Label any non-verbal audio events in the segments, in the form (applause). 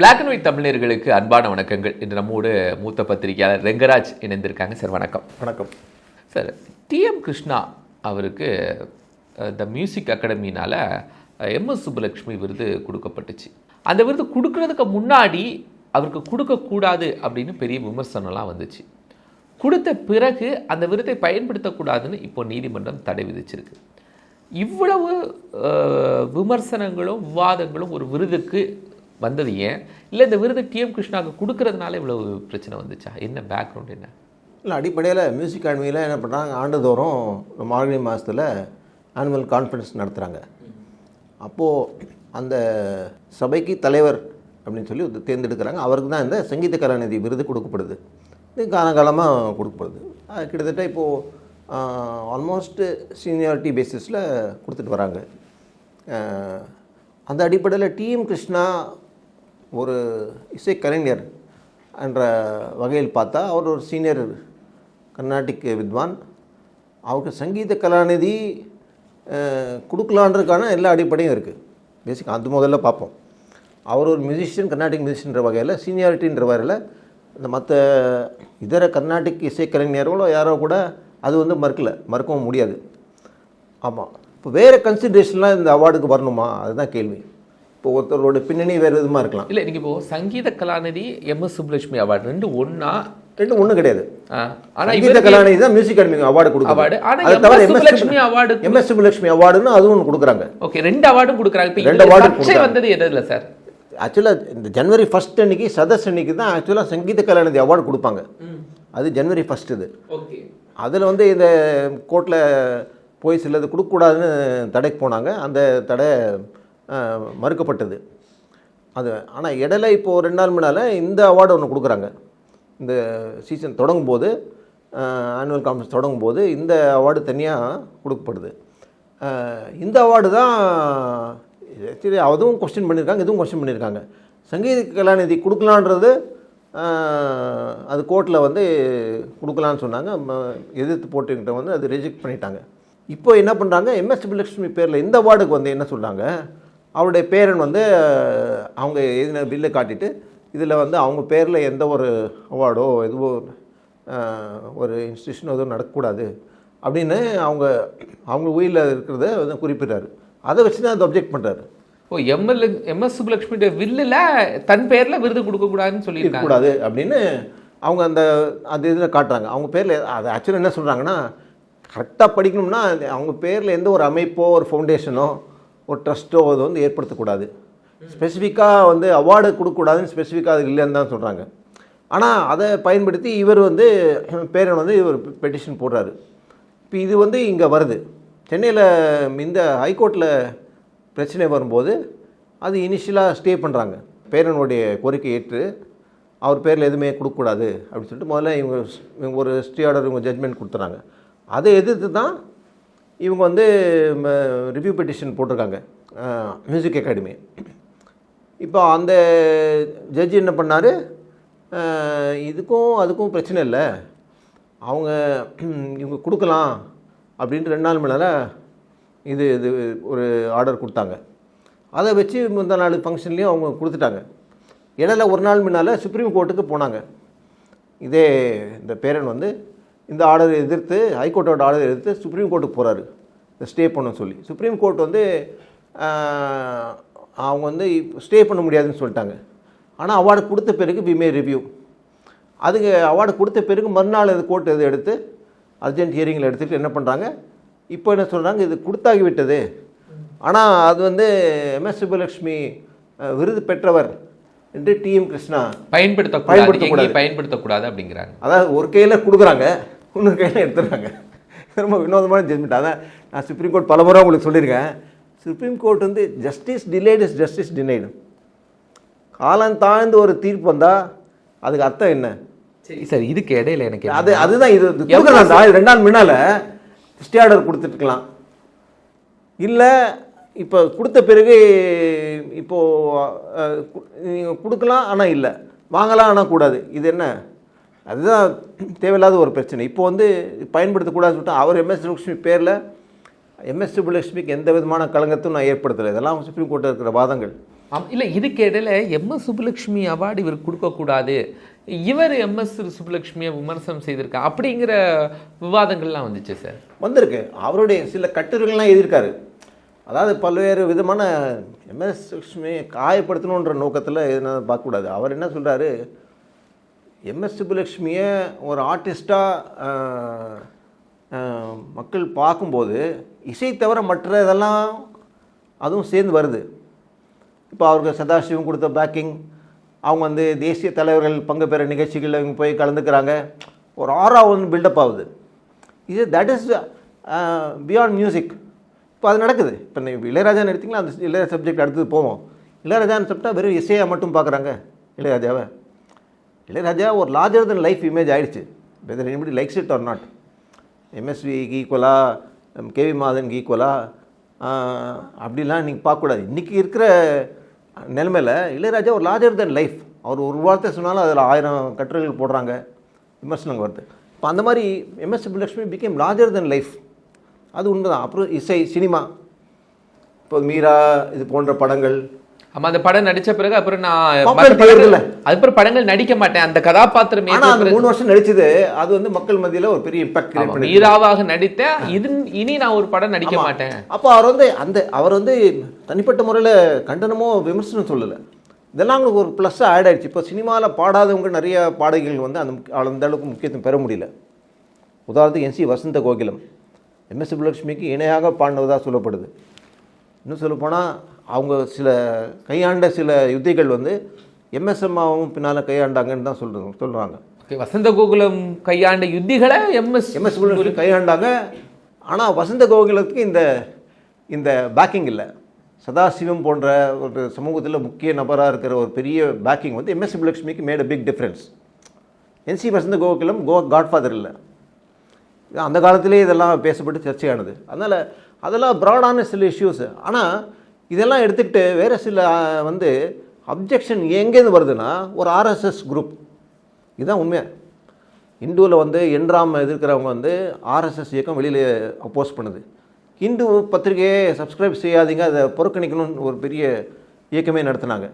Black and white தமிழர்களுக்கு அன்பான வணக்கங்கள். இன்று நம்மோடு மூத்த பத்திரிகையாளர் ரெங்கராஜ் இணைந்திருக்காங்க. சார் வணக்கம். வணக்கம். சார் டிஎம் கிருஷ்ணா அவருக்கு த மியூசிக் அகாடமினால் எம்எஸ் சுப்புலட்சுமி விருது கொடுக்கப்பட்டுச்சு. அந்த விருது கொடுக்கறதுக்கு முன்னாடி அவருக்கு கொடுக்கக்கூடாது அப்படின்னு பெரிய விமர்சனம்லாம் வந்துச்சு. கொடுத்த பிறகு அந்த விருதை பயன்படுத்தக்கூடாதுன்னு இப்போ நீதிமன்றம் தடை விதிச்சிருக்கு. இவ்வளவு விமர்சனங்களும் விவாதங்களும் ஒரு விருதுக்கு வந்தது ஏன் இல்லை இந்த விருது டிஎம் கிருஷ்ணாவுக்கு கொடுக்கறதுனால இவ்வளவு பிரச்சனை வந்துச்சா? என்ன பேக்ரவுண்ட் என்ன? இல்லை அடிப்படையில் மியூசிக் அகாடமியில் என்ன பண்ணுறாங்க ஆண்டுதோறும் மார்கழி மாதத்தில் ஆனுவல் கான்ஃபரன்ஸ் நடத்துகிறாங்க அப்போது அந்த சபைக்கு தலைவர் அப்படின்னு சொல்லி தேர்ந்தெடுக்கிறாங்க. அவருக்கு தான் இந்த சங்கீத கலாநிதி விருது கொடுக்கப்படுது. இது காலங்காலமாக கொடுக்கப்படுது. கிட்டத்தட்ட இப்போது ஆல்மோஸ்ட்டு சீனியாரிட்டி பேசிஸில் கொடுத்துட்டு வராங்க. அந்த அடிப்படையில் டிஎம் கிருஷ்ணா ஒரு இசைக்கலைஞர் என்ற வகையில் பார்த்தா அவர் ஒரு சீனியர் கர்நாடிக் வித்வான். அவருக்கு சங்கீத கலாநிதி கொடுக்கலான்றதுக்கான எல்லா அடிப்படையும் இருக்குது பேசிக் அது முதல்ல பார்ப்போம். அவர் ஒரு மியூசிஷியன் கர்நாடிக் மியூசிஷியன்ற வகையில் சீனியாரிட்டின்ற வகையில் இந்த மற்ற இதர கர்நாடிக் இசைக்கலைஞர்களோ யாரோ கூட அது வந்து மறுக்கலை. மறுக்கவும் முடியாது. ஆமாம் இப்போ வேறு கன்சிடரேஷன்லாம் இந்த அவார்டுக்கு வரணுமா? அதுதான் கேள்வி. இப்போ ஒருத்தரோட பின்னணி வேறு விதமாக இருக்கலாம். இல்லை இன்னைக்கு இப்போ சங்கீத கலாநிதி எம்எஸ் சுப்புலட்சுமி அவார்டு ரெண்டு ஒன்றா ரெண்டும் ஒன்றும் கிடையாது. ஆனால் சங்கீத கலாநிதி தான் மியூசிக் அகாடமி அவார்டு Award. ஆனா கொடுக்குறாங்க அது தவிர Subbulakshmi award MS MS Subbulakshmi அவார்டுன்னு அதுவும் ஒன்று கொடுக்குறாங்க. ஓகே ரெண்டு அவார்டும் கொடுக்குறாங்க. இப்போ ரெண்டு ரெண்டு அவார்டு. வந்தது எதுல சார் ஆக்சுவலாக இந்த ஜனவரி ஃபர்ஸ்ட் அன்னைக்கு சதஸ் அன்னைக்கு தான் ஆக்சுவலாக சங்கீத கலாநிதி அவார்டு கொடுப்பாங்க. அது ஜனவரி ஃபர்ஸ்ட் இது. ஓகே. அதில் வந்து இந்த கோர்ட்டில் போய் சிலது கொடுக்கக்கூடாதுன்னு தடைக்கு போனாங்க. அந்த தடை மறுக்கப்பட்டது. அது ஆனால் இடையில இப்போது ரெண்டு நாள் முன்னால் இந்த அவார்டு ஒன்று கொடுக்குறாங்க. இந்த சீசன் தொடங்கும் போது ஆனுவல் கான்ஃபரன்ஸ் தொடங்கும் போது இந்த அவார்டு தனியாக கொடுக்கப்படுது. இந்த அவார்டு தான் சரி அதுவும் கொஸ்டின் பண்ணியிருக்காங்க இதுவும் கொஸ்டின் பண்ணியிருக்காங்க சங்கீத கலாநிதி கொடுக்கலான்றது அது கோர்ட்டில் வந்து கொடுக்கலான்னு சொன்னாங்க. ம- எதிர்த்து போட்டுக்கிட்ட வந்து அது ரிஜெக்ட் பண்ணிட்டாங்க. இப்போ என்ன பண்ணுறாங்க எம்எஸ் சுப்புலட்சுமி பேரில் இந்த அவார்டுக்கு வந்து என்ன சொல்கிறாங்க அவருடைய பேரன் வந்து அவங்க எழுதின பில்லை காட்டிட்டு இதில் வந்து அவங்க பேரில் எந்த ஒரு அவார்டோ எதுவோ ஒரு இன்ஸ்டியூஷனோ எதுவும் நடக்கக்கூடாது அப்படின்னு அவங்க அவங்க உயிரில் இருக்கிறத வந்து குறிப்பிட்றாரு. அதை வச்சு தான் அது அப்ஜெக்ட் பண்ணுறாரு ஓ எம்எல் எம்எஸ் சுப்புலட்சுமி வில்லுல தன் பேர்ல விருது கொடுக்க கூடாதுன்னு சொல்லியிருக்காங்க. இருக்கக்கூடாது அப்படின்னு அவங்க அந்த அந்த இதில் காட்டுறாங்க. அவங்க பேரில் அது ஆக்சுவலாக என்ன சொல்கிறாங்கன்னா கரெக்டாக படிக்கணும்னா அவங்க பேரில் எந்த ஒரு அமைப்போ ஒரு ஃபவுண்டேஷனோ ஒரு ட்ரஸ்ட்டோ அது வந்து ஏற்படுத்தக்கூடாது. ஸ்பெசிஃபிக்காக வந்து அவார்டு கொடுக்கக்கூடாதுன்னு ஸ்பெசிஃபிக்காக அது இல்லைன்னு தான் சொல்கிறாங்க ஆனால் அதை பயன்படுத்தி இவர் வந்து பேரன் வந்து இவர் பெட்டிஷன் போடுறாரு. இப்போ இது வந்து இங்கே வருது. சென்னையில் இந்த ஹைகோர்ட்டில் பிரச்சனை வரும்போது அது இனிஷியலாக ஸ்டே பண்ணுறாங்க பேரனுடைய கோரிக்கை ஏற்று அவர் பேரில் எதுவுமே கொடுக்கக்கூடாது அப்படின்னு சொல்லிட்டு முதல்ல இவங்க இவங்க ஒரு ஸ்டே ஆர்டர் இவங்க ஜட்மெண்ட் கொடுத்துறாங்க. அதை எதிர்த்து தான் இவங்க வந்து ரிவ்யூ பெட்டிஷன் போட்டிருக்காங்க. மியூசிக் அகாடமி இப்போ அந்த ஜட்ஜி என்ன பண்ணார்? இதுக்கும் அதுக்கும் பிரச்சனை இல்லை. அவங்க இவங்க கொடுக்கலாம் அப்படின்ட்டு ரெண்டு நாள் முன்னால் இது இது ஒரு ஆர்டர் கொடுத்தாங்க. அதை வச்சு முந்தா நாள் ஃபங்க்ஷன்லேயும் அவங்க கொடுத்துட்டாங்க. இடையில ஒரு நாள் முன்னால் சுப்ரீம் கோர்ட்டுக்கு போனாங்க. இதே இந்த பேரன் வந்து இந்த ஆர்டர் எதிர்த்து ஹைகோர்ட்டோட ஆர்டர் எதிர்த்து சுப்ரீம் கோர்ட்டுக்கு போகிறாரு இந்த ஸ்டே பண்ண சொல்லி. சுப்ரீம் கோர்ட் வந்து அவங்க வந்து ஸ்டே பண்ண முடியாதுன்னு சொல்லிட்டாங்க. ஆனால் அவார்டு கொடுத்த பிறகு வி மே ரிவ்யூ அதுக்கு அவார்டு கொடுத்த பிறகு மறுநாள் அது கோர்ட் இது எடுத்து அர்ஜென்ட் ஹியரிங்கில் எடுத்துகிட்டு என்ன பண்ணுறாங்க இப்போ என்ன சொல்கிறாங்க இது கொடுத்தாகி விட்டது. ஆனால் அது வந்து எம்எஸ் சுப்புலட்சுமி அஹ், விருது பெற்றவர் என்று டிஎம் கிருஷ்ணா பயன்படுத்தக்கூடாது. பயன்படுத்தக்கூடாது. பயன்படுத்தக்கூடாது அப்படிங்கிறாங்க. அதாவது ஒரு கையில் கொடுக்குறாங்க. இன்னொரு கையில் எடுத்துடுறாங்க. ரொம்ப வினோதமான ஜட்மெண்ட் அதான் நான் சுப்ரீம் கோர்ட் பல முறை உங்களுக்கு சொல்லியிருக்கேன். சுப்ரீம் கோர்ட் வந்து justice delayed is justice denied காலம் தாழ்ந்து ஒரு தீர்ப்பு வந்தால் அதுக்கு அர்த்தம் என்ன? சரி சார் இதுக்கு இடையில எனக்கு அது அதுதான் இது கொடுக்கலாம் ரெண்டு நாள் முன்னால் ஸ்டே ஆர்டர் கொடுத்துட்டுக்கலாம். இல்லை இப்போ கொடுத்த பிறகு இப்போது நீங்கள் கொடுக்கலாம் ஆனால் இல்லை. வாங்கலாம் ஆனால் கூடாது. இது என்ன? அதுதான் தேவையில்லாத ஒரு பிரச்சனை. இப்போ வந்து பயன்படுத்தக்கூடாதுன்னு சொல்லிட்டு அவர் எம்எஸ் சுப்புலட்சுமி பேரில் எம்எஸ் சுப்புலட்சுமிக்கு எந்த விதமான களங்கத்தையும் நான் ஏற்படுத்தலை. இதெல்லாம் சுப்ரீம் கோர்ட்டில் இருக்கிற வாதங்கள். இல்லை இதுக்கு இடையில எம்எஸ் சுப்புலட்சுமி அவார்டு இவர் கொடுக்கக்கூடாது. இவர் எம்எஸ் சுப்புலட்சுமியை விமர்சனம் செய்திருக்கா? அப்படிங்கிற விவாதங்கள்லாம் வந்துச்சு சார். வந்திருக்கு. அவருடைய சில கட்டுரைகள்லாம் எழுதியிருக்காரு. அதாவது பல்வேறு விதமான எம்எஸ் லட்சுமி காயப்படுத்தணுன்ற நோக்கத்தில் எதுனா பார்க்கக்கூடாது. அவர் என்ன சொல்கிறாரு எம்எஸ் சுப்புலட்சுமியை ஒரு ஆர்டிஸ்டாக மக்கள் பார்க்கும்போது இசை தவிர மற்ற இதெல்லாம் அதுவும் சேர்ந்து வருது. இப்போ அவருக்கு சதாசிவம் கொடுத்த பேக்கிங் அவங்க வந்து தேசிய தலைவர்கள் பங்கு பெற நிகழ்ச்சிகளில் இவங்க போய் கலந்துக்கிறாங்க. ஒரு ஆறா ஒன்று பில்டப் ஆகுது. இது தட் இஸ் பியாண்ட் மியூசிக் இப்போ அது நடக்குது. இப்போ நீ இளையராஜான்னு எடுத்திங்களா அந்த இளையராஜா சப்ஜெக்ட் அடுத்தது போவோம். இளையராஜான்னு சொல்லிட்டா வெறும் இசையாக மட்டும் பார்க்குறாங்க இளையராஜாவை. இளையராஜா ஒரு லார்ஜர் தன் லைஃப் இமேஜ் ஆகிடுச்சு whether anybody likes it or not எம்எஸ்விக்கு ஈக்குவலாக கேவி மாதனுக்கு ஈக்குவலாக அப்படிலாம் நீங்கள் பார்க்கக்கூடாது. இன்றைக்கி இருக்கிற நிலைமையில் இளையராஜா ஒரு லார்ஜர் தென் லைஃப் அவர் ஒரு வார்த்தை சொன்னாலும் அதில் ஆயிரம் கட்டுரைகள் போடுறாங்க. விமர்சனங்கள் வருது. இப்போ அந்த மாதிரி MS Subbulakshmi became larger than life அது உண்மைதான். அப்புறம் இசை சினிமா இப்போ மீரா இது போன்ற படங்கள் ஆமா அந்த படம் நடிச்ச பிறகு அப்புறம் நான் மற்ற படங்கள் வருதுல்ல? அதுக்கப்புறம் படங்கள் நடிக்க மாட்டேன். அந்த கதாபாத்திரம் மூணு வருஷம் நடிச்சது அது வந்து மக்கள் மத்தியில் ஒரு பெரிய இம்பாக்ட் மீராவாக நடித்தேன் இது இனி நான் ஒரு படம் நடிக்க மாட்டேன். அப்போ அவர் வந்து அந்த அவர் வந்து தனிப்பட்ட முறையில் கண்டனமோ விமர்சனம் சொல்லலை. இதெல்லாம் அவங்களுக்கு ஒரு ப்ளஸ்ஸாக ஆட் ஆயிடுச்சு. இப்போ சினிமாவில் பாடாதவங்க நிறைய பாடகிகள் வந்து அந்த அந்த அளவுக்கு முக்கியத்துவம் பெற முடியல. உதாரணத்துக்கு என்சி வசந்த கோகிலம். எம்எஸ் சுப்புலட்சுமிக்கு இணையாக பாடினதாக சொல்லப்படுது. இன்னும் சொல்லப்போனால் அவங்க சில கையாண்ட சில யுத்திகள் வந்து எம்எஸ்எம்மாவும் பின்னால் கையாண்டாங்கன்னு தான் சொல்கிறாங்க சொல்கிறாங்க வசந்த கோகுலம் கையாண்ட யுத்திகளை எம்எஸ் எம்எஸ் சுப்புலட்சுமி கையாண்டாங்க. ஆனால் வசந்த கோகுலத்துக்கு இந்த இந்த பேக்கிங் இல்லை. சதாசிவம் போன்ற ஒரு சமூகத்தில் முக்கிய நபராக இருக்கிற ஒரு பெரிய பேக்கிங் வந்து MS சுப்புலட்சுமிக்கு made a big difference NC Vasantha Kokilam go Godfather இல்லை. அந்த காலத்திலே இதெல்லாம் பேசப்பட்டு சர்ச்சையானது. அதனால் அதெல்லாம் ப்ராடான சில இஷ்யூஸ் ஆனால் இதெல்லாம் எடுத்துக்கிட்டு வேறு சில வந்து அப்ஜெக்ஷன் எங்கேருந்து வருதுன்னா ஒரு ஆர்எஸ்எஸ் குரூப் இதுதான் உண்மை. இந்துவில் வந்து என்ராம் எதிர்க்கிறவங்க வந்து ஆர்எஸ்எஸ் இயக்கம் வெளியில் அப்போஸ் பண்ணுது. இந்து பத்திரிகையை சப்ஸ்கிரைப் செய்யாதீங்க அதை புறக்கணிக்கணும்னு ஒரு பெரிய இயக்கமே நடத்தினாங்க.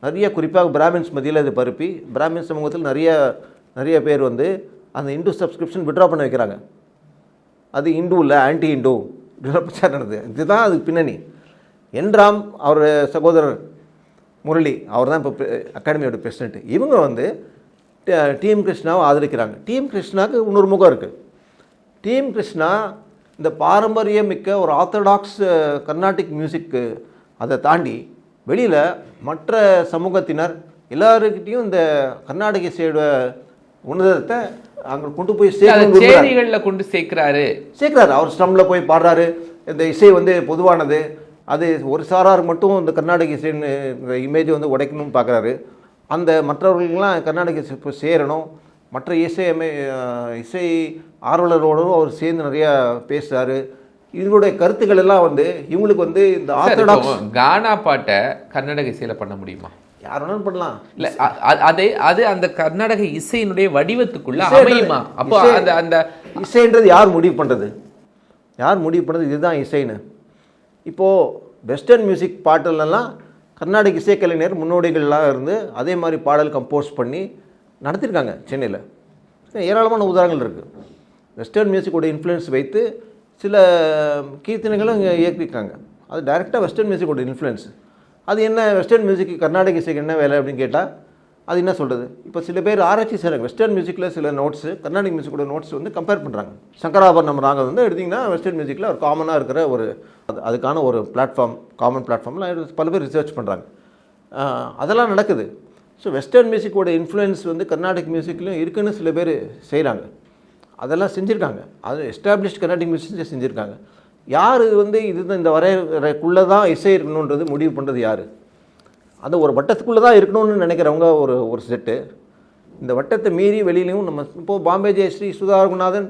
நிறைய குறிப்பாக பிராமின்ஸ் மத்தியில் இது பரப்பி பிராமின் சமூகத்தில் நிறைய நிறைய பேர் வந்து அந்த இந்து சப்ஸ்கிரிப்ஷன் விட்ரா பண்ண வைக்கிறாங்க. அது இந்து இல்லை ஆன்டி இந்து இப்படிலாம் பிரச்சாரம் நடந்தது. இதுதான் அதுக்கு பின்னணி. என்ராம் அவர் சகோதரர் முரளி அவர் தான் இப்போ அகாடமியோட பிரசிடென்ட் இவங்க வந்து டிஎம் கிருஷ்ணாவை ஆதரிக்கிறாங்க. டிஎம் கிருஷ்ணாவுக்கு இன்னொரு முகம் இருக்குது டிஎம் கிருஷ்ணா இந்த பாரம்பரியமிக்க ஒரு ஆர்த்தடாக்ஸ் கர்நாடிக் மியூசிக்கு அதை தாண்டி வெளியில் மற்ற சமூகத்தினர் எல்லாருக்கிட்டையும் இந்த கர்நாடக இசையோட உன்னதத்தை அங்கே கொண்டு போய். சேரிகள்ல கொண்டு சேர்க்கிறாரு. சேர்க்குறாரு. அவர் ஸ்டம்மில் போய் பாடுறாரு. இந்த இசை வந்து பொதுவானது. அது ஒரு சாரார் மட்டும் இந்த கர்நாடக இசைன்னு இமேஜ் வந்து உடைக்கணும்னு பார்க்குறாரு. அந்த மற்றவர்களுக்கெல்லாம் கர்நாடக இசை போய் சேரணும். மற்ற இசை அமை இசை ஆர்வலரோடும் அவர் சேர்ந்து நிறையா பேசுகிறாரு இவங்களுடைய கருத்துக்கள் எல்லாம் வந்து இவங்களுக்கு வந்து இந்த ஆர்த்தடாக்ஸ் இப்போ கானா பாட்டை கர்நாடக இசையில பண்ண முடியுமா? யார் வேணாலும் பண்ணலாம். இல்ல அதே அது அந்த கர்நாடக இசையினுடைய வடிவத்துக்குள்ள அமையுமா? அப்போ அந்த அந்த இசைன்றது யார் முடிவு பண்ணுறது யார் முடிவு பண்ணுறது இதுதான் இசைன்னு. இப்போது வெஸ்டர்ன் மியூசிக் பாட்டிலெல்லாம் கர்நாடக இசைக்கலைஞர் முன்னோடிகள்லாம் இருந்து அதே மாதிரி பாடல் கம்போஸ் பண்ணி நடத்திருக்காங்க சென்னையில். ஏராளமான உதாரணங்கள் இருக்குது வெஸ்டர்ன் மியூசிக்கோட இன்ஃப்ளூயன்ஸ் வைத்து சில கீர்த்தனைகளும் இங்கே இயக்கியிருக்காங்க. அது டைரெக்டாக வெஸ்டர்ன் மியூசிக்கோட இன்ஃப்ளூயன்ஸ் அது என்ன வெஸ்டர்ன் மியூசிக் கர்நாடக இசைக்கு என்ன வேலை அப்படின்னு கேட்டால் அது என்ன சொல்கிறது இப்போ சில பேர் ஆராய்ச்சி செய்கிறாங்க வெஸ்டர்ன் மியூசிக்கில் சில நோட்ஸு கர்நாடிக் மியூசிக்கோட நோட்ஸ் வந்து கம்பேர் பண்ணுறாங்க சங்கராபரணம் ராகம் வந்து எடுத்திங்கன்னா வெஸ்டர்ன் மியூசிக்கில் ஒரு காமனாக இருக்கிற ஒரு அது அதுக்கான ஒரு பிளாட்ஃபார்ம் காமன் பிளாட்ஃபார்மில் பல பேர் ரிசர்ச் பண்ணுறாங்க அதெல்லாம் நடக்குது. ஸோ வெஸ்டர்ன் மியூசிக்கோட இன்ஃப்ளூயன்ஸ் வந்து கர்நாடிக் மியூசிக்லையும் இருக்குன்னு சில பேர் செய்கிறாங்க அதெல்லாம் செஞ்சுருக்காங்க. அது எஸ்டாப்ளிஷ்ட் கர்நாடிக் மியூசிக் செஞ்சுருக்காங்க. யார் வந்து இது இந்த வரையறைக்குள்ளே தான் இசை இருக்கணுன்றது முடிவு பண்ணுறது யார்? அந்த ஒரு வட்டத்துக்குள்ளே தான் இருக்கணும்னு நினைக்கிறவங்க ஒரு ஒரு செட்டு இந்த வட்டத்தை மீறி வெளியிலையும் நம்ம இப்போது பாம்பே ஜெயஸ்ரீ சுதா ரகுநாதன்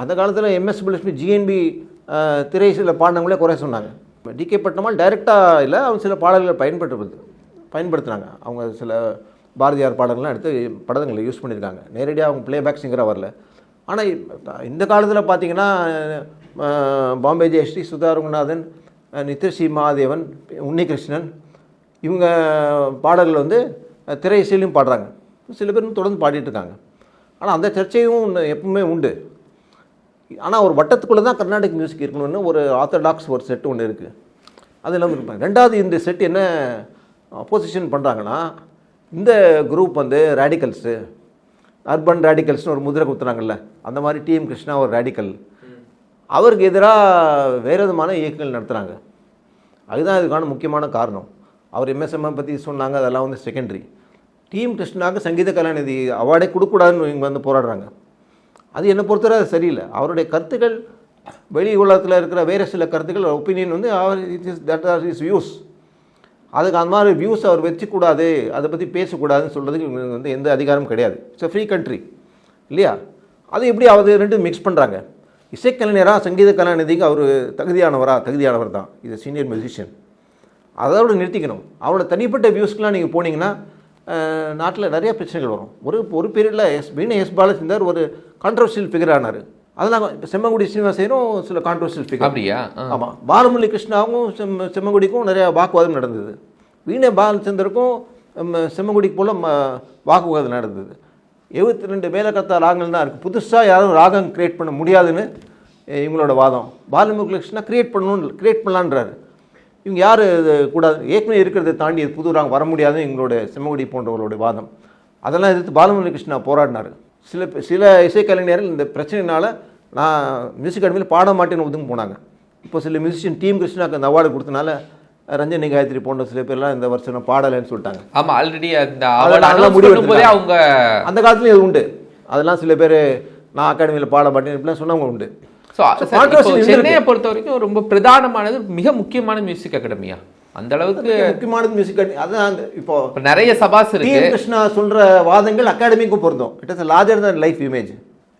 அந்த காலத்தில் எம்எஸ் சுப்புலட்சுமி ஜிஎன்பி திரைசில பாடினவங்களே குறை சொன்னாங்க. டிகே பட்டினமால் டைரெக்டாக இல்லை அவங்க சில பாடல்களை பயன்படுத்துறது பயன்படுத்துனாங்க. அவங்க சில பாரதியார் பாடல்கள்லாம் எடுத்து படங்களை யூஸ் பண்ணியிருக்காங்க. நேரடியாக அவங்க பிளேபேக் சிங்கராக வரல. ஆனால் இந்த காலத்தில் பார்த்தீங்கன்னா பாம்பே ஜெயஸ்ரீ சுதா ரகுநாதன் நித்யஸ்ரீ மகாதேவன் உன்னிகிருஷ்ணன் இவங்க பாடல்கள் வந்து திரை இசையிலையும் பாடுறாங்க. சில பேர் தொடர்ந்து பாடிட்டு இருக்காங்க. ஆனால் அந்த சர்ச்சையும் எப்பவுமே உண்டு. ஆனால் ஒரு வட்டத்துக்குள்ளே தான் கர்நாடிக் மியூசிக் இருக்கணும்னு ஒரு ஆர்த்தடாக்ஸ் ஒரு செட் ஒன்று இருக்குது அது இல்லாமல் இருப்பாங்க. ரெண்டாவது இந்த செட் என்ன அப்போசிஷன் பண்ணுறாங்கன்னா இந்த குரூப் வந்து ரேடிக்கல்ஸு அர்பன் ரேடிக்கல்ஸ்னு ஒரு முதிரை குத்துறாங்கல்ல அந்த மாதிரி டிஎம் கிருஷ்ணா ஒரு ரேடிக்கல் அவருக்கு எதிராக வேறு விதமான இயக்கங்கள் நடத்துகிறாங்க அதுதான் இதுக்கான முக்கியமான காரணம். அவர் எம்எஸ்எம்ஐ பற்றி சொன்னாங்க அதெல்லாம் வந்து செகண்டரி டிஎம் கிருஷ்ணாவுக்கு சங்கீத கலாநிதி அவார்டே கொடுக்கக்கூடாதுன்னு இவங்க வந்து போராடுறாங்க. அது என்னை பொறுத்தவரை அது சரியில்லை. அவருடைய கருத்துக்கள் வெளி உலகத்தில் இருக்கிற வேறு சில கருத்துக்கள் ஒப்பீனியன் வந்து அவர் it is that or his views அதுக்கு அந்த மாதிரி வியூஸ் அவர் வச்சுக்கூடாது அதை பற்றி பேசக்கூடாதுன்னு சொல்கிறதுக்கு இவங்களுக்கு வந்து எந்த அதிகாரமும் கிடையாது. இட்ஸ் ஃப்ரீ கண்ட்ரி இல்லையா? அது எப்படி அவர் ரெண்டு மிக்ஸ் பண்ணுறாங்க இசைக்கலைஞராக சங்கீத கலாநிதிக்கு அவர் தகுதியானவரா? தகுதியானவர் தான். இது சீனியர் மியூசிஷியன் அதோட நிறுத்திக்கணும். அவரோட தனிப்பட்ட வியூஸ்க்கெலாம் நீங்கள் போனீங்கன்னா நாட்டில் நிறைய பிரச்சனைகள் வரும். ஒரு ஒரு பீரியடில் எஸ் வீணை எஸ் பாலச்சந்தர் ஒரு கான்ட்ரவர்ஷியல் ஃபிகர் ஆனார். அதெல்லாம் செம்மங்குடி சீனிவாசனும் சில கான்ட்ரவர்ஷியல் ஃபிகர் அப்படியா. ஆமாம் பாலமுரளி கிருஷ்ணாவும் செம் செம்மங்குடிக்கும் நிறைய வாக்குவாதம் நடந்தது. வீணை பாலச்சந்தருக்கும் செம்மங்குடிக்கு போல் வாக்குவாதம் நடந்தது. எழுபத்தி ரெண்டு மேலக்கத்தா ராகங்கள் தான் இருக்குது புதுசாக யாரும் ராகம் கிரியேட் பண்ண முடியாதுன்னு இவங்களோட வாதம். பாலமுரளி கிருஷ்ணா கிரியேட் பண்ணணும் கிரியேட் பண்ணலான்றாரு. இவங்க யார்? இது கூடாது. ஏற்கனவே இருக்கிறத தாண்டி புது ராகம் வர முடியாதுன்னு எங்களோட செம்மங்குடி போன்றவர்களுடைய வாதம். அதெல்லாம் எதிர்த்து பாலமுரளி கிருஷ்ணா போராடினார். சில சில இசைக்கலைஞர்கள் இந்த பிரச்சனைனால நான் மியூசிக் அகாடமியில் பாட மாட்டேன்னு ஒதுங்க போனாங்க. இப்போ சில மியூசிஷியன் டீம் கிருஷ்ணாக்கு அந்த அவார்டு கொடுத்தனால ரஞ்சனி காயத்ரி போன்ற சில பேர்லாம் இந்த வருஷம் பாடலைன்னு சொல்லிட்டாங்க. ஆமா ஆல்ரெடி அந்த முடிவு அவங்க அந்த காலத்துலேயும் இது உண்டு. அதெல்லாம் சில பேர் நான் அகாடமியில் பாட மாட்டேன் இப்படிலாம் சொன்னவங்க உண்டு. ஸோ. சென்னையை பொறுத்த வரைக்கும் ரொம்ப பிரதானமானது மிக முக்கியமான மியூசிக் அகாடமியா அந்த அளவுக்கு முக்கியமானது மியூசிக் அகாடமி அதான் இப்போ நிறைய சபாஸ் இருக்கு. கிருஷ்ணா சொல்கிற வாதங்கள் அகாடமிக்கும் பொருந்தும். It is larger than life image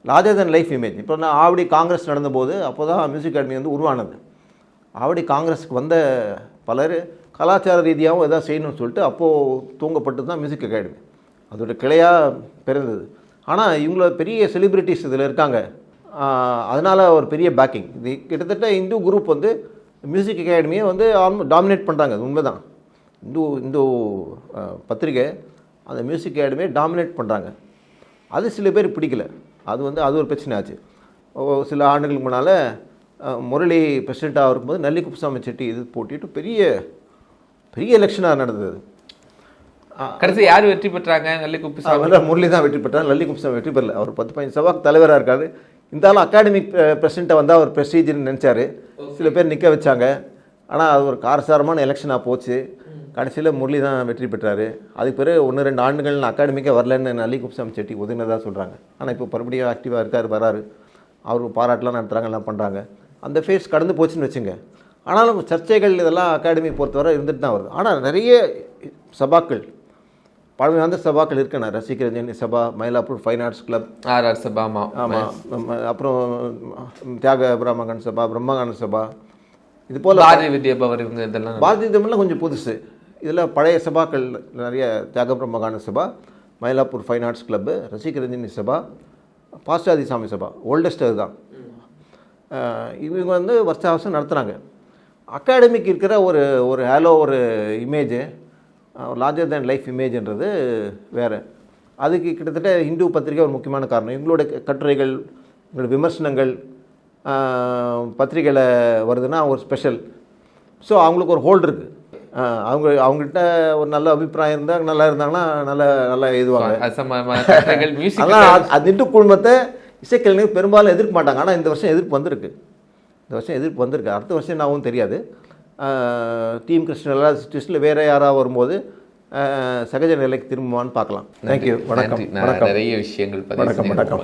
larger than life image இப்போ நான் ஆவடி காங்கிரஸ் நடந்தபோது அப்போ தான் மியூசிக் அகாடமி வந்து உருவானது. ஆவடி காங்கிரஸுக்கு வந்த பலர் கலாச்சார ரீதியாகவும் எதாவது செய்யணும்னு சொல்லிட்டு அப்போது தூங்கப்பட்டு தான் மியூசிக் அகாடமி அதோட கிளையாக பிறந்தது. ஆனால் இவங்கள பெரிய செலிபிரிட்டிஸ் இதில் இருக்காங்க. அதனால் ஒரு பெரிய பேக்கிங் இது கிட்டத்தட்ட இந்து குரூப் வந்து மியூசிக் அகாடமியை வந்து ஆல்மோ டாமினேட் பண்ணுறாங்க அது உண்மைதான். இந்து இந்து பத்திரிகை அந்த மியூசிக் அகாடமியை டாமினேட் பண்ணுறாங்க அது சில பேர் பிடிக்கல. அது வந்து அது ஒரு பிரச்சனை ஆச்சு. சில ஆண்டுகளுக்கு முன்னால் முரளி பிரசிடெண்ட்டாக இருக்கும்போது நல்லி குப்புசாமி செட்டி இது போட்டிட்டு பெரிய பெரிய எலெக்ஷனாக நடந்தது கடைசி யார் வெற்றி பெற்றாங்க? நல்ல குப்பிசாமி. முரளி தான் வெற்றி பெற்றார். லல்லி குப்சம் வெற்றி பெறல. அவர் பத்து பதினஞ்சு சபாக்கு தலைவராக இருக்காரு. இருந்தாலும் அகாடமிக் பிரசிடெண்ட்டை வந்தால் அவர் ப்ரெஸ்டீஜ்னு நினச்சாரு. சில பேர் நிற்க வச்சாங்க. ஆனால் அது ஒரு காரசாரமான எலெக்ஷனாக போச்சு. கடைசியில் முரளி தான் வெற்றி பெற்றார். அதுக்கு பிறகு ஒன்று ரெண்டு ஆண்டுகள் நான் அகாடமிக்கே வரலன்னு நல்லி குப்சாமி செட்டி ஒதுங்கினதாக சொல்கிறாங்க ஆனால் இப்போ மறுபடியும் ஆக்டிவாக இருக்கார் வராரு. அவருக்கு பாராட்டெலாம் நடத்துகிறாங்க எல்லாம் பண்ணுறாங்க அந்த ஃபேஸ் கடந்து போச்சுன்னு வச்சுங்க. ஆனாலும் சர்ச்சைகள் இதெல்லாம் அகாடமி பொறுத்தவரை இருந்துட்டு தான் வருது. ஆனால் நிறைய சபாக்கள் பழமையான சபாக்கள் இருக்குண்ணா Rasikaranjani Sabha Mylapore Fine Arts Club R R Sabha ஆமா ஆமாம் அப்புறம் தியாக பிரம்மகன் சபா பிரம்மகான சபா இது போல் பாரதி வித்யா பவர் இவங்க இதெல்லாம் பாரதிய தமிழ்லாம் கொஞ்சம் புதுசு இதில் பழைய சபாக்கள் நிறைய Thyaga Brahmagana Sabha Mylapore Fine Arts Club Rasikaranjani Sabha பாஸ்டாதி Swami Sabha oldest அஹ் இவங்க வந்து வருஷ வருஷம் நடத்துகிறாங்க அகாடமிக்கு இருக்கிற ஒரு ஒரு ஹேலோ ஒரு இமேஜு லார்ஜர் தேன் லைஃப் இமேஜ்ன்றது வேறு. அதுக்கு கிட்டத்தட்ட இந்து பத்திரிகை ஒரு முக்கியமான காரணம். இவங்களோட கட்டுரைகள் இவங்களோட விமர்சனங்கள் பத்திரிகையில் வருதுன்னா ஒரு ஸ்பெஷல் ஸோ அவங்களுக்கு ஒரு ஹோல்டு இருக்குது அவங்க அவங்ககிட்ட ஒரு நல்ல அபிப்பிராயம் இருந்தால் நல்லா இருந்தாங்கன்னா நல்ல நல்லா மியூசிக் (laughs) அதெல்லாம் அது- குழுமத்தை இசைக்கலைஞர்கள் பெரும்பாலும் எதிர்க்க மாட்டாங்க. ஆனால் இந்த வருஷம் எதிர்ப்பு வந்திருக்கு. இந்த வருஷம் எதிர்ப்பு வந்திருக்கு. அடுத்த வருஷம் என்னாவும் தெரியாது. டீம் கிருஷ்ணன் சுவிஸ்டில் வேறு யாராவது வரும்போது சகஜ நிலைக்கு திரும்புவான்னு பார்க்கலாம். தேங்க்யூ வணக்கம். நிறைய விஷயங்கள் வணக்கம், வணக்கம்.